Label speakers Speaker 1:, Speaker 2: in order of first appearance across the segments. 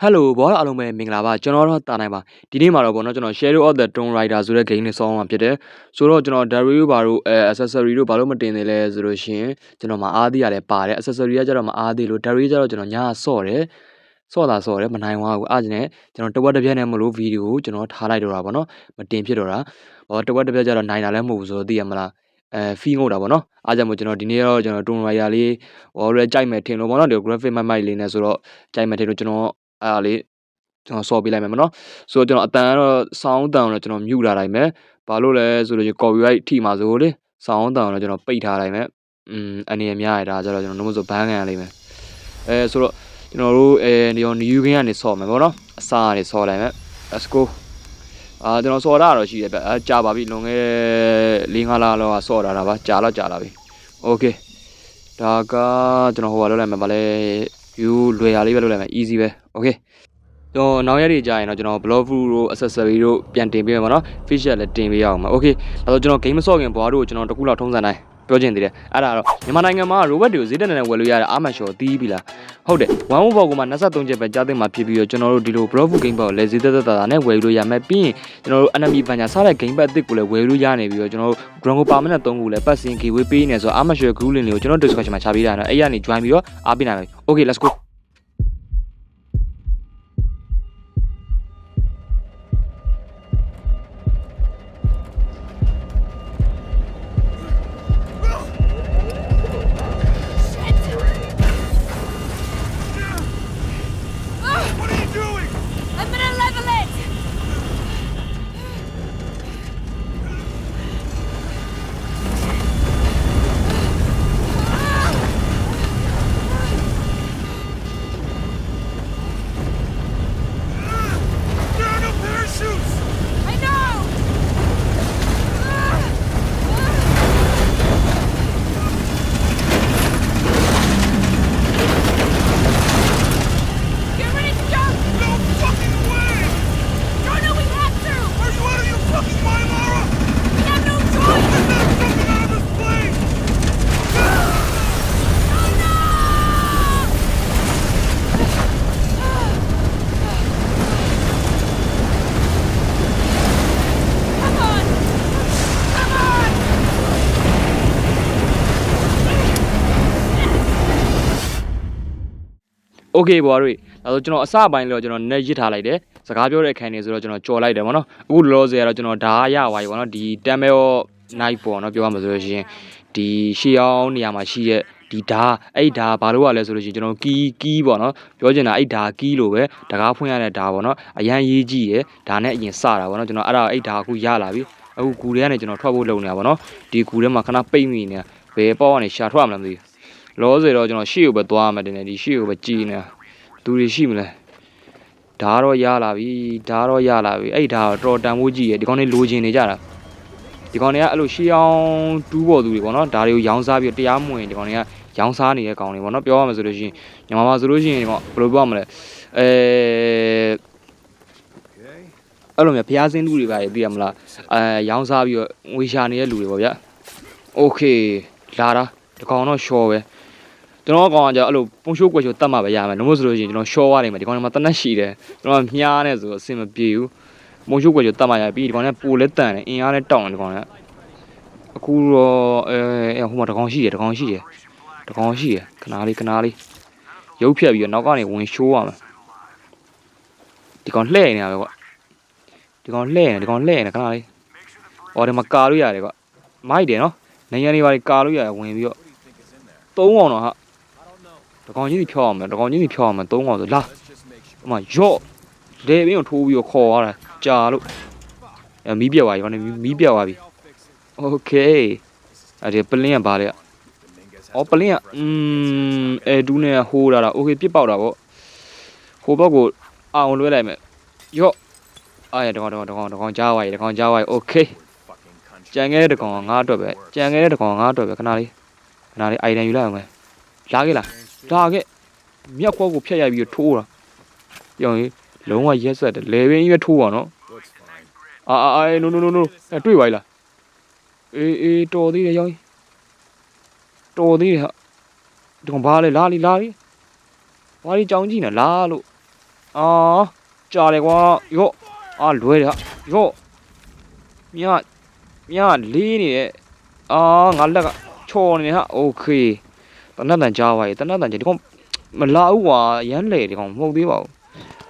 Speaker 1: ဟယ်လိုဘောအားလုံးပဲမင်္ဂလာပါကျွန်တော်တော့တာနိုင်ပါဒီနေ့မှာတော့ဗောနော်ကျွန်တော် Shadow of the Tomb Raider ဆိုတဲ့ game နဲ့ဆောင်းမှာဖြစ်တယ်ဆိုတော့ကျွန်တော် Dario ဘာလို့အဲ accessory တို့ဘာလို့မတင်သေးလဲဆိုလို့ရှိရင်ကျွန်တော်မအားသေးရတယ်ပါတယ် accessory ကကျတော့မအားသေးလို့ Dario ကျတော့ကျွန်တော်ညာဆော့တယ်ဆော့တာဆော့တယ်မနိုင်သွားဘူးအားကျင်နဲ့ကျွန်တော်တဝက်တစ်ပြက်နဲ့မလို့ဗီဒီယိုကိုကျွန်တော်ထားလိုက်တော့တာဗောနော်မတင်ဖြစ်တော့တာဟောတဝက်တစ်ပြက်ကျတော့နိုင်တာလည်းမဟုတ်ဘူးဆိုတော့သိရမလားအဲဖီငုတ်တာပေါ့နော်အားကြောင့်မို့ကျွန်တော်ဒီနေ့တော့ကျွန်တော် Tomb Raider လေးဟောရဲကြိုက်မယ်ထင်လို့ပေါ့နော်ဒီ graphic မိုက်မိုက်လေးနဲ့ဆိုတော့ကြိုက်မယ်ထင်လို့ကျွန်တော် အဲ့ဒါလေးကျွန်တော်ဆော့ပေးလိုက်မယ်မနော်ဆိုတော့ကျွန်တော်အတန်ကတော့ဆောင်းတန်တော့ကျွန်တော်မြူလာလိုက်မယ်ဘာလို့လဲဆိုလို့ copyright ထိမှာဆိုလေဆောင်းတန်တော့ကျွန်တော်ပိတ်ထားလိုက်မယ်อืมအနေရများရတာကျတော့ကျွန်တော်လုံးဝဆိုဘန်းခံရလိမ့်မယ်အဲဆိုတော့ကျွန်တော်တို့အဲဒီရော new game ကနေဆော့မယ်ပေါ့နော်အစားကနေဆော့လိုက်မယ် let's go အာကျွန်တော်ဆော်တာတော့ရှိတယ်ဗျအဲကြာပါပြီလွန်ခဲ့၄၅လလောက်ကဆော့တာတာပါကြာတော့ကြာလာပြီ okay ဒါကကျွန်တော်ဟိုပါလုပ်လိုက်မယ်ဗာလဲ view လွယ်ရလေးပဲလုပ်လိုက်မယ် easy ပဲ okay တော့နောက်ရက်တွေကြာရင်တော့ကျွန်တော် blog view တို့ accessory တို့ပြန်တင်ပေးမယ်ပေါ့နော် feature လည်းတင်ပေးရအောင်ပါ okay ဒါဆိုကျွန်တော် game မဆော့ခင်ဘွားတို့ကျွန်တော်တခုလောက်ထုံးစံတိုင်း ပြောချင်သေးတယ်အဲ့ဒါတော့မြန်မာနိုင်ငံမှာ robot တွေကိုဈေးတက်နေဝယ်လို့ရတဲ့အာမန်ရှော်တီးပြီလားဟုတ်တယ်ဝမ်ဝဘောကမှ23ချက်ပဲကြားသိမှာဖြစ်ပြီးတော့ကျွန်တော်တို့ဒီလို block game ဘောလည်းဈေးတက်တက်တာနဲ့ဝယ်လို့ရမယ်ပြီးရင်ကျွန်တော်တို့ enemy ဘန်ညာစားတဲ့ game ဘက်အစ်စ်ကိုလည်းဝယ်လို့ရနေပြီးတော့ကျွန်တော်တို့ Dragon Permanent 3ခုလည်းပတ်စင် giveaway ပေးနေဆိုတော့အာမန်ရှော် group link တွေကိုကျွန်တော် description မှာချပေးထားတယ်အဲ့ရနေ join ပြီးတော့အားပေးနိုင်မယ် okay let's go okay ဘွားတို့ဒါဆိုကျွန်တော်အစပိုင်းလို့ကျွန်တော် net ရစ်ထားလိုက်တယ်စကားပြောတဲ့အခန်းနေဆိုတော့ကျွန်တော်ကြော်လိုက်တယ်ဗောနော်အခုလောလောဆယ်ကတော့ကျွန်တော်ဓာရသွားပြီဗောနော်ဒီ Tamil night ပေါ့နော်ပြောရမှာဆိုလို့ရှိရင်ဒီရှေးအောင်နေရာမှာရှိတဲ့ဒီဓာအဲ့ဓာဘာလို့ရလဲဆိုလို့ရှိရင်ကျွန်တော်ကီးကီးပေါ့နော်ပြောချင်တာအဲ့ဓာကီးလို့ပဲတကားဖွင့်ရတဲ့ဓာပေါ့နော်အရန်ရေးကြည့်ရယ်ဓာနဲ့အရင်စတာပေါ့နော်ကျွန်တော်အဲ့ဒါအဲ့ဓာအခုရလာပြီအခုကူထဲကနေကျွန်တော်ထွက်ဖို့လုပ်နေတာပေါ့နော်ဒီကူထဲမှာခဏပိတ်မိနေတာဘယ်ပေါ့ကနေရှာထွက်မှမလားမသိဘူး လောဆယ်တော့ကျွန်တော်ရှေ့ကိုပဲသွားမှတင်တယ်ဒီရှေ့ကိုပဲကြည်နေတာသူတွေရှိမလဲဓာတော့ရလာပြီဓာတော့ရလာပြီအဲ့ဓာတော့တော်တန်ဖို့ကြည့်ရယ်ဒီကောင်တွေလိုချင်နေကြတာဒီကောင်တွေကအဲ့လိုရှေးအောင်တူးပေါ်သူတွေပေါ့နော်ဓာတွေကိုရောင်းစားပြီးတော့တရားမဝင်ဒီကောင်တွေကရောင်းစားနေတဲ့ကောင်တွေပေါ့နော်ပြောရမှာဆိုလို့ရှိရင်ညီမမဆိုလို့ရှိရင်ဒီကောင်ဘယ်လိုပြောရမလဲအဲ အဲ့လိုမျိုးဖျားစင်းလူတွေပါရသိရမလားအဲရောင်းစားပြီးတော့ငွေရှာနေတဲ့လူတွေပေါ့ဗျโอเคလာတာဒီကောင်တော့ရှော်ပဲ ကျွန်တော်ကောင်ကကြာအဲ့လိုပုံရှိုးကွယ်ရှိုးတတ်မှပဲရမယ်လို့မို့ဆိုလို့ရှိရင်ကျွန်တော်ရှော်ရတယ်မယ်ဒီကောင်ကမှတနက်ရှိတယ်ကျွန်တော်မြားနေဆိုအဆင်မပြေဘူးပုံရှိုးကွယ်ရှိုးတတ်မှရပြီးဒီကောင်ကပိုလဲတန်တယ်အင်အားလဲတောင်းတယ်ဒီကောင်ကအခုတော့အဲအဲဟိုမှာဒီကောင်ရှိတယ်ဒီကောင်ရှိတယ်ဒီကောင်ရှိတယ်ခနာလေးခနာလေးရုပ်ဖြတ်ပြီးတော့နောက်ကနေဝင်ရှိုးရမယ်ဒီကောင်လှဲ့နေတာပဲကွာဒီကောင်လှဲ့နေဒီကောင်လှဲ့နေခဏလေး။အော်ဒီမှာကာလို့ရတယ်ကွ။မိုက်တယ်နော်။နေရနေပါလေကာလို့ရတယ်ဝင်ပြီးတော့သုံးကောင်တော့ဟာ။ ဒီကောင်ကြီးကြီးဖြောက်အောင်မယ်။ဒီကောင်ကြီးကြီးဖြောက်အောင်မယ်သုံးကောင်ဆိုလာ။ဟိုမှာရော့လေဘင်းကိုထိုးပြီးတော့ခေါ်ရတာကြာလို့အဲမီးပြက်သွားပြီကွာမီးပြက်သွားပြီ။ Okay ။အဲ့ဒီပလင်းကဘာလဲ။အော်ပလင်းကอืมအဲဒူးနဲ့ဟိုးလာတာ Okay ပြစ်ပေါက်တာပေါ့။ဟိုဘက်ကိုအောင်လွှဲလိုက်မယ်။ရော့ အာရတကောင်တကောင်တကောင်တကောင်ကြားဝိုင်းတကောင်ကြားဝိုင်းโอเคကြံခဲ့တဲ့တကောင်ကငါအတွက်ပဲကြံခဲ့တဲ့တကောင်ကငါအတွက်ပဲခဏလေးခဏလေးအိုင်တန်ယူလိုက်အောင်မယ်လာခဲ့လား လာခဲ့မြောက်ခွက်ကိုဖျက်ရိုက်ပြီးတော့ထိုးတာပြောရင်လုံးဝရက်ဆက်တယ်လေဘင်းကြီးပဲထိုးပါနော်အာအာအာ no no no no အဲတွေ့ပါလားအေးအေးတော်သေးတယ်ရောင်းတော်သေးတယ်ဟာဒီကောင်ဘာလဲလာလီလာလီဘာလီကြောင်ကြည့်နေလာလို့ အာကြားတယ်ကွာယော့အာလွဲတယ်ဟာယော့မြတ်မြတ်လေးနေတယ်အာငါလက်ကချော်နေတယ်ဟာโอเค တနတ်တန်ကြားပါရဲ့တနတ်တန်ကြားဒီကောင်မလာဘူးကွာရမ်းလေဒီကောင်မဟုတ်သေးပါဘူး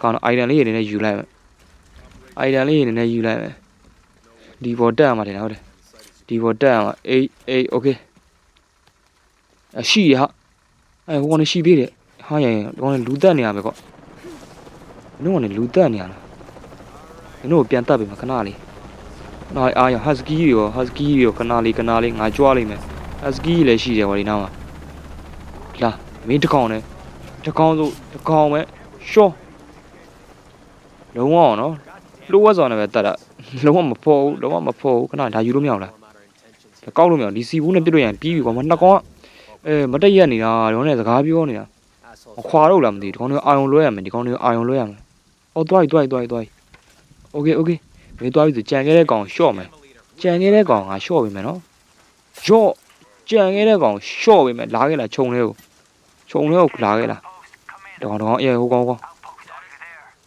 Speaker 1: ကောင်တော့အိုင်ဒန်လေးရနေနဲ့ယူလိုက်မယ်အိုင်ဒန်လေးရနေနဲ့ယူလိုက်မယ်ဒီဘော်တက်ရမှာတယ်ဟုတ်တယ်ဒီဘော်တက်ရမှာအေးအေးโอเคအရှိရဟာအဲဟိုကနေရှိသေးတယ်ဟာရရင်ဒီကောင်လည်းလူတက်နေရမယ်ကွ ။နင်တို့ကလည်းလူတက်နေရလား။နင်တို့ကိုပြန်တက်ပြီမခဏလေး။နောက်အားရဟတ်စကီတွေရောဟတ်စကီတွေရောခဏလေးခဏလေးငါကြွားလိုက်မယ်။ဟတ်စကီလည်းရှိတယ်ဗောဒီနားမှာ။ လာမင်းတကောင်နဲ့တကောင်ဆိုတကောင်ပဲရှော့လုံးဝအောင်နော်လိုးဝက်ဆောင်နဲ့ပဲတတ်တာလုံးဝမဖော်ဘူးလုံးဝမဖော်ဘူးခဏဒါယူလို့မရအောင်လားဒါကောက်လို့မရအောင်ဒီစီဘူးနဲ့ပြစ်လို့ရရင်ပြီးပြီကွာမနှစ်ကောင်အဲမတက်ရက်နေတာတော့နဲ့စကားပြောနေတာအခွာတော့လားမသိဒီကောင်တွေအာယုံလွှဲရမယ်ဒီကောင်တွေအာယုံလွှဲရမယ်အော်တွားကြီးတွားကြီးတွားကြီးတွားကြီးโอเคโอเคမင်းတွားပြီဆိုကြံခဲ့တဲ့ကောင်ရှော့မယ်ကြံခဲ့တဲ့ကောင်ကရှော့ပြီမယ်နော်ရှော့ကြံခဲ့တဲ့ကောင်ရှော့ပြီမယ်လာခဲ့လားခြုံလေးကို ခြုံထဲကိုလာခဲ့လားတောင်းတောင်းအေးဟိုကောင်းကောင်း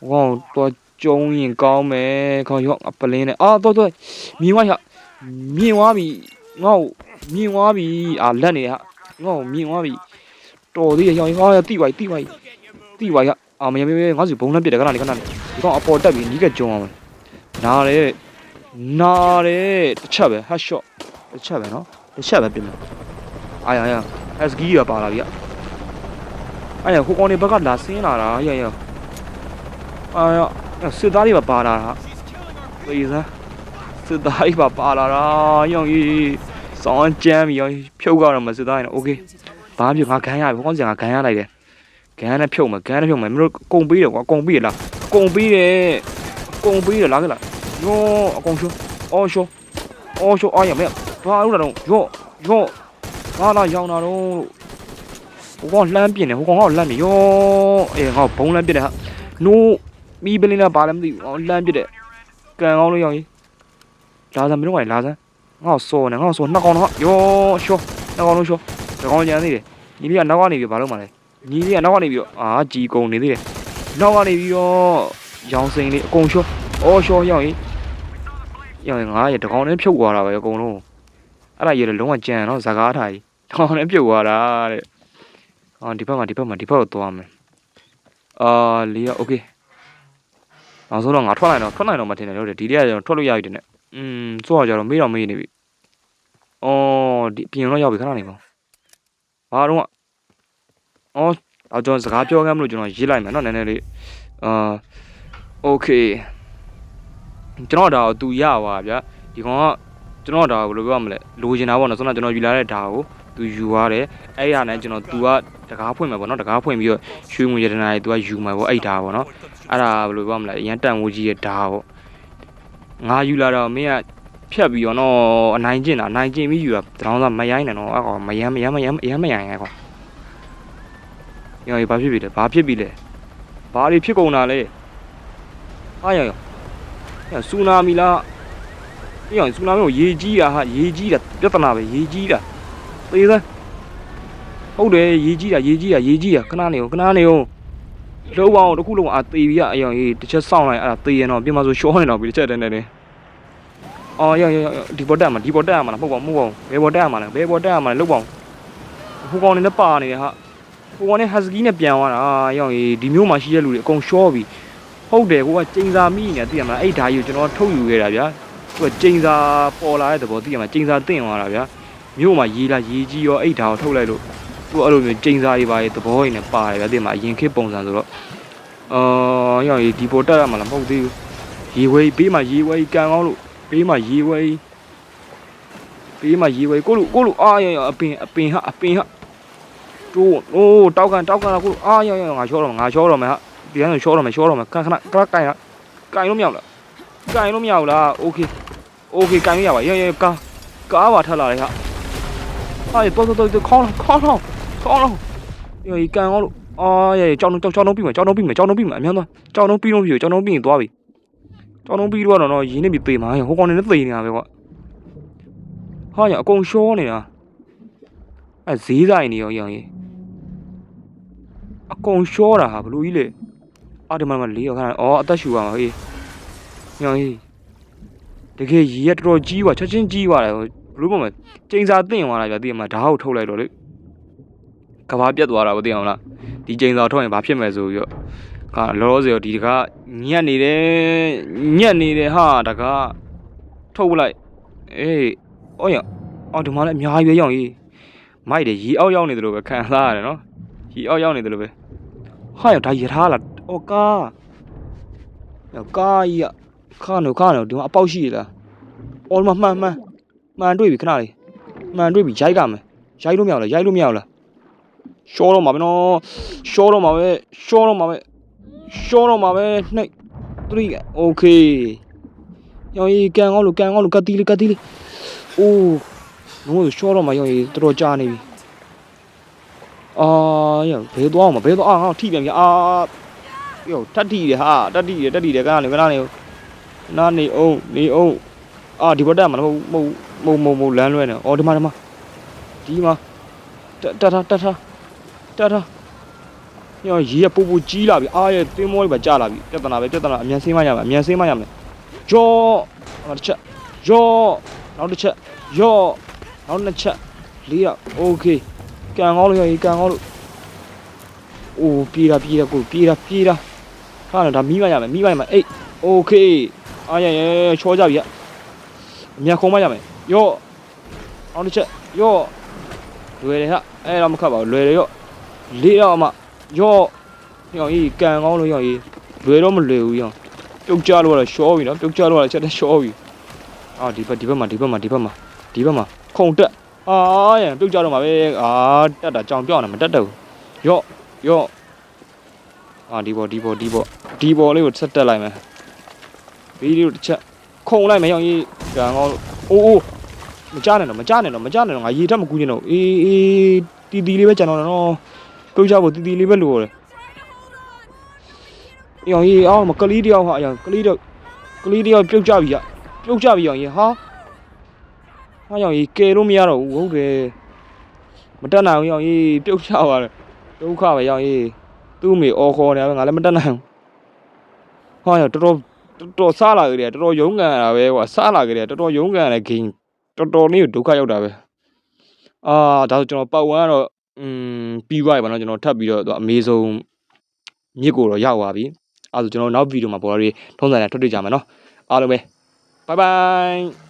Speaker 1: ဟောတော့ကျုံရင်ကောင်းမယ်ခေါင်းရော့ပလင်းနဲ့အာတော့တော့မြင်သွားရမြင်သွားပြီငေါ့မြင်သွားပြီအာလက်နေရငေါ့မြင်သွားပြီတော်သေးရရောင်ဟောတိပါတိပါတိပါရအာမယမေငါ့စီဘုံလက်ပြစ်တယ်ခဏလေးခဏလေးဒီကောင်အပေါ်တက်ပြီးနီးကကျုံအောင်နားတယ်နားတယ်တစ်ချက်ပဲဟက်ရှော့တစ်ချက်ပဲနော်တစ်ချက်ပဲပြင်မယ်အာရရဟက်စကီးရပါလာပြီက အာရဟိုကောင်နေဘက်ကလာဆင်းလာတာရရအာရစစ်သားတွေပါပါလာတာသေစားစစ်သားတွေပါပါလာတာရောင်ကြီးစောင်းကြမ်းပြီးရောဖြုတ်ကြတော့မစစ်သားရင်โอเคဘာမှမဖြစ်ငါခံရပြီဟိုကောင်စီငါခံရလိုက်တယ် ဂန်းနဲ့ဖြုတ်မယ်ဂန်းနဲ့ဖြုတ်မယ်မင်းတို့ကုံပေးတယ်ကွာကုံပေးရလားကုံပေးတယ်ကုံပေးတယ်လားကလားယောအကောင်ရှောအော်ရှောအော်ရှောအားရမယ်ဘာလို့လဲတော့ယောယောဘာလာရောင်းတာတော့ ဟိုကောင်လှမ်းပြင်းတယ်ဟိုကောင်ကလှမ်းပြယောအေးငါဘုံလှမ်းပြတယ်ဟာနိုးမီးပလင်းလားဘာလဲမသိဘူးဟောလှမ်းပြတယ်ကန်ကောင်းလို့ရောင်းကြီးလာစမ်းမင်းတို့ကလာစမ်းငါစောနေငါစောနှစ်ကောင်တော့ယောရှောနှစ်ကောင်လုံးရှောဒီကောင်ကြမ်းသေးတယ်ညီလေးကနောက်ကနေပြီဘာလို့မှလဲညီလေးကနောက်ကနေပြီးတော့အာជីကုံနေသေးတယ်နောက်ကနေပြီးတော့ရောင်စိန်လေးအကုန်ရှော့အော်ရှော့ရောက်ရင်ရောက်ရင်ငါရတကောင်နဲ့ဖြုတ်သွားတာပဲအကုန်လုံးအဲ့ဒါရလည်းလုံးဝကြံတော့ဇကားထားကြီးတကောင်နဲ့ပြုတ်သွားတာတဲ့ အော်ဒီဘက်မှာဒီဘက်မှာဒီဘက်ကိုသွားမယ်အာလေးရโอเคနောက်ဆုံးတော့ငါထွက်လိုက်တော့ထွက်လိုက်တော့မထင်တယ်လို့ဒီလေးကကျွန်တော်ထွက်လို့ရပြီတဲ့နဲ့อืมစိုးရကြတော့မေးတော့မေးနေပြီအော်ဒီပြင်တော့ရောက်ပြီခဏနေပါဘာတော့ အော်အော်ကျွန်တော်စကားပြောခဲ့မလို့ကျွန်တော်ရေးလိုက်မယ်เนาะနည်းနည်းလေးအာโอเคကျွန်တော်ဒါကိုသူရပါဗျာဒီကောင်ကကျွန်တော်ဒါကိုဘယ်လိုပြောရမလဲလိုချင်တာပေါ့နော်ဆိုတော့ကျွန်တော်ယူလာတဲ့ဒါကို သူယူသွားတယ်အဲ့ရနဲ့ကျွန်တော်သူကတကားဖွင့်မယ်ပေါ့နော်တကားဖွင့်ပြီးတော့ရွှေငွေရတနာတွေသူကယူမယ်ပေါ့အဲ့ဒါပေါ့နော်အဲ့ဒါဘယ်လိုပြောရမလဲအရန်တန်ဝူကြီးရဲ့ဒါပေါ့ငါယူလာတော့မင်းကဖြတ်ပြီးတော့နော်အနိုင်ကျင့်တာအနိုင်ကျင့်ပြီးယူတာတရောင်းသားမရိုင်းနဲ့နော်အဲ့ကောင်မယမ်းမယမ်းမယမ်းမယမ်းမယမ်းရဲ့ကွာ။ညောင်ဘာဖြစ်ပြီလဲ။ဘာဖြစ်ပြီလဲ။ဘာတွေဖြစ်ကုန်တာလဲ။ဟာရောင်ရောင်။ညဆူနာမီလား။ညောင်ဆူနာမီကိုရေကြီးတာဟာရေကြီးတာပြဿနာပဲရေကြီးတာ။ သေသား။ဟုတ်တယ်ရေကြီးတာရေကြီးတာရေကြီးတာခဏနေအောင်ခဏနေအောင်။လုံးအောင်တစ်ခုလုံးအာသေပြီရအယောင်ကြီးတစ်ချက်စောင့်လိုက်အဲ့ဒါသေရင်တော့ပြင်မဆိုရှောနေတော့ပြီတစ်ချက်တည်းနဲ့နေ။အော်ရောင်ရောင်ဒီပေါ်တက်မှာဒီပေါ်တက်ရမှာလားမဟုတ်ပါဘူးမဟုတ်ပါဘူးဘယ်ပေါ်တက်ရမှာလဲဘယ်ပေါ်တက်ရမှာလဲလုံးပါအောင်။ဟိုကောင်နေနဲ့ပါနေတယ်ဟာ။ကိုကနဲ့ဟတ်စကီနဲ့ပြန်သွားတာရောက်ရင်ဒီမျိုးမှာရှိတဲ့လူတွေအကုန်ရှော့ပြီဟုတ်တယ်ကိုကကျိန်စာမိနေသိရမလားအဲ့ဓာကြီးကိုကျွန်တော်ထုတ်ယူခဲ့တာဗျာသူကကျိန်စာပေါ်လာတဲ့သဘောသိရမလားကျိန်စာတင့်သွားတာဗျာ မျိုးမှာရေးလာရေးကြီးရောအဲ့ဓာကိုထုတ်လိုက်လို့သူကအဲ့လိုမျိုးကျိန်စာတွေပါရေးသဘောရင်းနဲ့ပါတယ်ဗျာသိရမလားအရင်ခေတ်ပုံစံဆိုတော့အာရောက်ရင်ဒီပေါ်တက်ရမှာလားမဟုတ်သေးဘူးရေဝဲဘေးမှာရေဝဲကန်ကောင်းလို့ဘေးမှာရေဝဲဘေးမှာရေဝဲကိုလူကိုလူအာရရအပင်အပင်ဟာအပင်ဟာ တိုးအိုးတောက်ကန်တောက်ကန်အခုအာရရငါချောတော့ငါချောတော့မယ်ဟာဒီကနေ့ချောတော့မယ်ချောတော့မယ်ခဏခဏကကင်ရကင်လို့မရဘူးလားကင်လို့မရဘူးလားโอเคโอเคကင်လို့ရပါရရကာကားပါထက်လာတယ်ဟာ ဟာတော့တော့တော့ခေါင်းခေါင်းခေါင်းခေါင်းရရကန်အောင်လို့အာရရကြောင်းကြောင်းကြောင်းတော့ပြီးမယ်ကြောင်းတော့ပြီးမယ်ကြောင်းတော့ပြီးမယ်အများတော့ကြောင်းတော့ပြီးလို့ပြီကြောင်းတော့ပြီးရင်သွားပြီကြောင်းတော့ပြီးတော့တော့ရင်းနေပြီသေမှာဟိုကောင်နေနဲ့သေနေတာပဲကွာဟာရအကုန်ရှောနေတာအဲဈေးဆိုင်နေရောရရင်အကုန်ရှောတာဟာဘလို့ကြီးလေအော်ဒီမှာမ လေးရောခဏအော်အသက်ရှူရမှာဟေးညောင်ဟေးတကယ်ရေရတော်တော်ကြီးွာချက်ချင်းကြီးွာတယ်ဘလို့ပုံမကျင်းစာတင့်သွားတာပြသိရမှာဓာတ်ကိုထုတ်လိုက်တော့လေကဘာပြတ်သွားတာမသိအောင်လားဒီကျင်းစာထုတ်ရင်ဘာဖြစ်မယ်ဆိုပြီးတော့ကလောလောဆယ်ဒီတကားညက်နေတယ်ညက်နေတယ်ဟာတကားထုတ်လိုက်အေးအော်ရအော်ဒီမှာလည်းအများကြီးပဲရောင်ကြီးမိုက်တယ်ရေအောက်ရောက်နေတယ်လို့ပဲခံစားရတယ်နော်ရေအောက်ရောက်နေတယ်လို့ပဲဟာရဒါရထားလားအော်ကားယောကားကြီးอ่ะခါနော်ခါနော်ဒီမှာအပေါက်ရှိရလားအော်ဒီမှာမှန်မှန် မှန်တွေ့ပြီခဏလေးမှန်တွေ့ပြီရိုက်ကမယ်ရိုက်လို့မရဘူးလားရိုက်လို့မရဘူးလားရှောတော့မှာပဲနော်ရှောတော့မှာပဲရှောတော့မှာပဲရှောတော့မှာပဲနှိပ်3 okay ယောင်ကြီးကန်ကောင်းလို့ကန်ကောင်းလို့ကတ်တီးလေးကတ်တီးလေးအိုးလုံးဝရှောတော့မှာယောင်ကြီးတော်တော်ကြာနေပြီအာယောဘယ်သွားအောင်မဘယ်သွားအာငါ့ကိုထိပြန်ပြီအာယောတတ်တီတယ်ဟာတတ်တီတယ်တတ်တီတယ်ကနာနေကနာနေနာနေအောင်နေအောင် အာဒီဘက်တက်မှာမဟုတ်မဟုတ်မဟုတ်မဟုတ်လမ်းလွဲနေအော်ဒီမှာဒီမှာဒီမှာတတတတတတယောရေကပူပူကြီးလာပြီအာရဲ့သင်းမောတွေပါကြာလာပြီပြဿနာပဲပြဿနာအမြန်ဆင်းမရမယ်အမြန်ဆင်းမရမယ်ယောနောက်တစ်ချက်ယောနောက်တစ်ချက်ယောနောက်နှစ်ချက်လေးရโอเค ကန်ကောင်းလို့ရရင်ကန်ကောင်းလို့အိုးပြေးတာပြေးတာကိုပြေးတာပြေးတာဟာတော့ဒါမိမရမယ်မိမရမယ်အေးโอเคအားရရချောကြပြီ အမြခုံးမရမယ်ယော့အောင်တစ်ချက်ယော့လွယ်တယ်ဟာအဲ့တော့မခတ်ပါဘူးလွယ်တယ်ယော့လေးတော့အမယော့ယော့ကြီးကန်ကောင်းလို့ယော့ကြီးလွယ်တော့မလွယ်ဘူးယော့ပြုတ်ကြလို့ကတော့ရှောပြီနော်ပြုတ်ကြလို့ကတော့ချက်တဲ့ရှောပြီအာဒီဘက်ဒီဘက်မှာဒီဘက်မှာဒီဘက်မှာဒီဘက်မှာခုံတက်အာရန်ပြုတ်ကြတော့မှာပဲအာတက်တာကြောင်ပြောင်းနေမတက်တော့ဘူးယော့ယော့အာဒီဘောဒီဘောဒီဘောဒီဘောလေးကိုဆက်တက်လိုက်မယ်ဗီဒီယိုတစ်ချက် ခုံလိုက်မယ်ရောက်ကြီးကံကောင်းအိုးအိုးမကြနဲ့တော့မကြနဲ့တော့မကြနဲ့တော့ငါရေတက်မကူးချင်တော့အေးအေးတီတီလေးပဲကြံတော့နော်ပြုတ်ကြဖို့တီတီလေးပဲလိုရတယ်ယောင်ကြီးအော်မကလေးတယောက်ဟာအယောင်ကလေးတယောက်ကလေးတယောက်ပြုတ်ကြပြီရပြုတ်ကြပြီယောင်ကြီးဟာဟာကြောင့်ကြီးကယ်လို့မရတော့ဘူးဟုတ်တယ်မတက်နိုင်ဘူးကြောင့်ကြီးပြုတ်ချသွားတယ်ဒုက္ခပဲကြောင့်ကြီးသူ့မိအော်ခေါ်နေတယ်ငါလည်းမတက်နိုင်ဘူးဟာကြောင့်တော်တော် တော်တော်ဆလာကြတယ်တော်တော်ရုံးကန်ရတာပဲကွာဆလာကြတယ်တော်တော်ရုံးကန်ရတဲ့ game တော်တော်လေးကိုဒုက္ခရောက်တာပဲအာဒါဆိုကျွန်တော်ပတ်ဝန်းကတော့อืมပြီးသွားပြီဗောနော်ကျွန်တော်ထပ်ပြီးတော့သူအမေဆုံးမြစ်ကိုတော့ရောက်သွားပြီအဲဆိုကျွန်တော်နောက်ဗီဒီယိုမှာပေါ်ရတွေထုံးစံနဲ့ထွက်တွေ့ကြမှာနော်အားလုံးပဲ bye bye